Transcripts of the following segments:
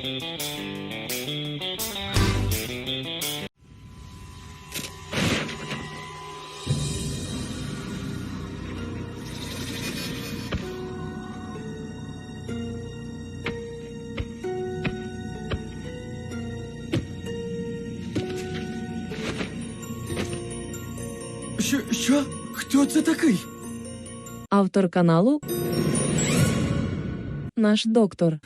Що? Що? Хто це такий? Автор каналу Наш доктор.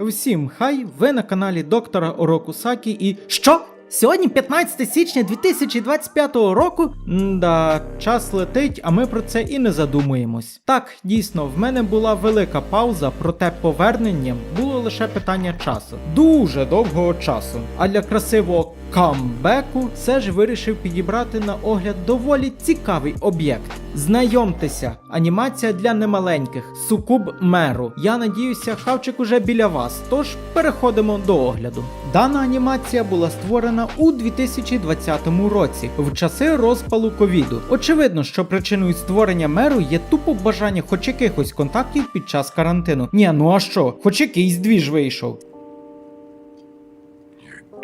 Всім хай, ви на каналі доктора Ороку Сакі і. Що? Сьогодні 15 січня 2025 року? Да, час летить, а ми про це і не задумуємось. Так, дійсно, в мене була велика пауза, проте поверненням було лише питання часу. Дуже довгого часу. А для красивого камбеку все ж вирішив підібрати на огляд доволі цікавий об'єкт. Знайомтеся, анімація для немаленьких, сукуб меру. Я надіюся, хавчик уже біля вас. Тож переходимо до огляду. Дана анімація була створена у 2020 році, в часи розпалу ковіду. Очевидно, що причиною створення меру є тупо бажання хоч якихось контактів під час карантину. Ні, ну а що, хоч якийсь двіж вийшов.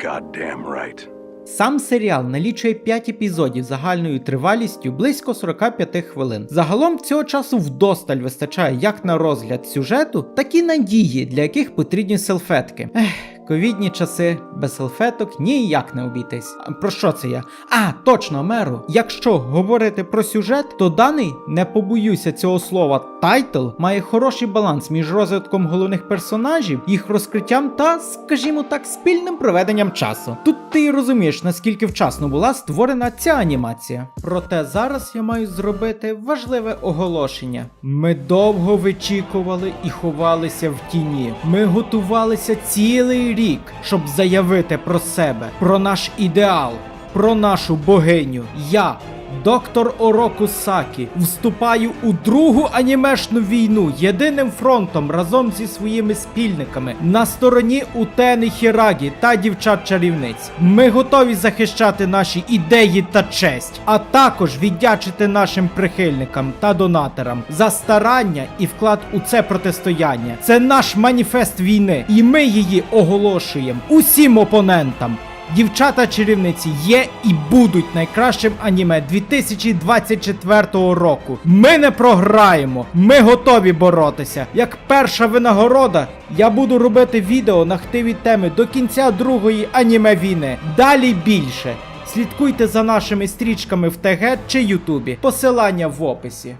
Goddamn right. Сам серіал налічує 5 епізодів загальною тривалістю близько 45 хвилин. Загалом цього часу вдосталь вистачає як на розгляд сюжету, так і надії, для яких потрібні селфетки. Ех. Ковідні часи без селфеток ніяк не обійтись. А Про що це я? А, точно, меру. Якщо говорити про сюжет, то даний, не побоюся цього слова, тайтл має хороший баланс між розвитком головних персонажів, їх розкриттям та, скажімо так, спільним проведенням часу. Тут ти розумієш, наскільки вчасно була створена ця анімація. Проте зараз я маю зробити важливе оголошення. Ми довго вичікували і ховалися в тіні. Ми готувалися цілий рік, щоб заявити про себе, про наш ідеал, про нашу богиню. Я. Доктор Ороку Сакі вступаю у другу анімешну війну єдиним фронтом разом зі своїми спільниками на стороні Утени Хірагі та дівчат-чарівниць. Ми готові захищати наші ідеї та честь, а також віддячити нашим прихильникам та донаторам за старання і вклад у це протистояння. Це наш маніфест війни, і ми її оголошуємо усім опонентам. Дівчата чарівниці є і будуть найкращим аніме 2024 року. Ми не програємо, ми готові боротися. Як перша винагорода, я буду робити відео на хтиві теми до кінця другої аніме війни. Далі більше. Слідкуйте за нашими стрічками в ТГ чи Ютубі. Посилання в описі.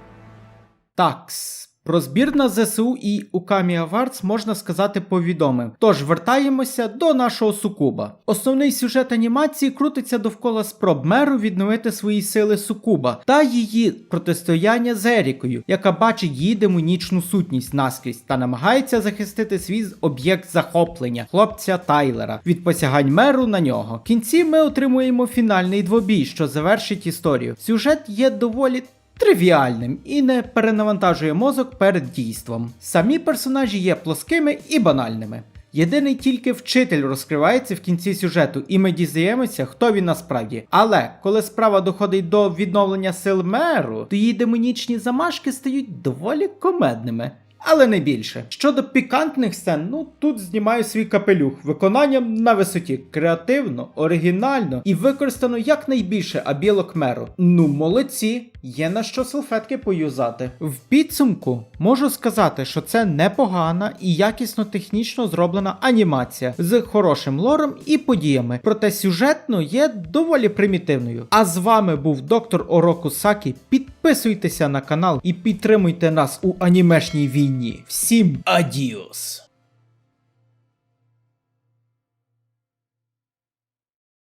Такс. Про збір на ЗСУ і Укамі Авардс можна сказати повідомив. Тож вертаємося до нашого сукуба. Основний сюжет анімації крутиться довкола спроб меру відновити свої сили сукуба та її протистояння з Ерікою, яка бачить її демонічну сутність наскрізь та намагається захистити свій об'єкт захоплення хлопця Тайлера від посягань меру на нього. В кінці ми отримуємо фінальний двобій, що завершить історію. Сюжет є доволі тривіальним і не перенавантажує мозок перед дійством. Самі персонажі є плоскими і банальними. Єдиний тільки вчитель розкривається в кінці сюжету, і ми дізнаємося, хто він насправді. Але коли справа доходить до відновлення сил меру, то її демонічні замашки стають доволі комедними. Але не більше. Щодо пікантних сцен, ну тут знімаю свій капелюх виконанням на висоті. Креативно, оригінально і використано якнайбільше абілок меру. Ну, молодці, є на що салфетки поюзати. В підсумку можу сказати, що це непогана і якісно технічно зроблена анімація з хорошим лором і подіями. Проте сюжетно є доволі примітивною. А з вами був доктор Ороку Сакі. Підписуйтеся на канал і підтримуйте нас у анімешній війні. Всім адіос!